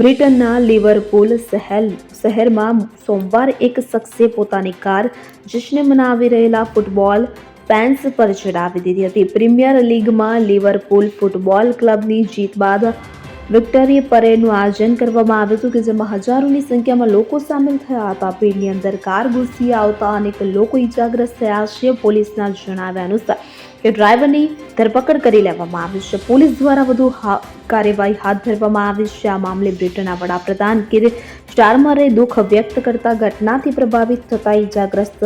બ્રિટનના લિવરપુલ શહેર શહેરમાં સોમવારે એક શખ્સે પોતાની કાર જશ્ન મનાવી રહેલા ફૂટબોલ ફેન્સ પર ચડાવી દીધી હતી. પ્રીમિયર લીગમાં લિવરપુલ ફૂટબોલ ક્લબની જીત બાદ વિક્ટરી પરેડનું આયોજન કરવામાં આવ્યું હતું કે જેમાં હજારોની સંખ્યામાં લોકો સામેલ થયા હતા. ભીડની અંદર કાર ઘૂસી આવતા અનેક લોકો ઈજાગ્રસ્ત થયા છે, પોલીસના જણાવ્યા અનુસાર. કે ડ્રાઈવરની ધરપકડ કરી લેવામાં આવી છે. પોલીસ દ્વારા વધુ કાર્યવાહી હાથ ધરવામાં આવી છે. આ મામલે બ્રિટનના વડાપ્રધાન કિર સ્ટારમરે દુઃખ વ્યક્ત કરતા ઘટનાથી પ્રભાવિત થતા ઈજાગ્રસ્ત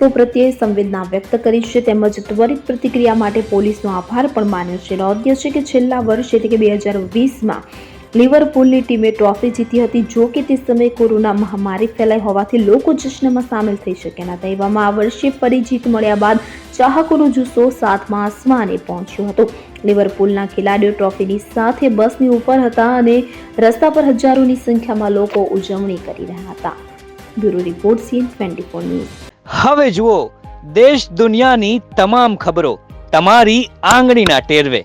તો પ્રત્યે સંવેદના વ્યક્ત કરી છે. તેમજ ત્વરિત પ્રતિક્રિયા માટે પોલીસનો આભાર પણ માન્યો છે. નોંધ્ય છે કે છેલ્લા વર્ષ એટલે કે બે હજાર વીસમાં લિવરપુલની ટીમે ટ્રોફી જીતી હતી. જો કે તે સમયે કોરોના મહામારી ફેલાઈ હોવાથી લોકો જશ્નમાં સામેલ થઈ શક્યા નહોતા. એવામાં આ વર્ષે ફરી જીત મળ્યા બાદ ચાહકોનો જુસ્સો સાતમા આસમાને પહોંચ્યો હતો. લિવરપુલના ખેલાડીઓ ટ્રોફીની સાથે બસની ઉપર હતા અને રસ્તા પર હજારોની સંખ્યામાં લોકો ઉજવણી કરી રહ્યા હતા. Bureau report CN twenty four news. હવે જુઓ, દેશ દુનિયાની તમામ ખબરો તમારી આંગળીના ટેરવે.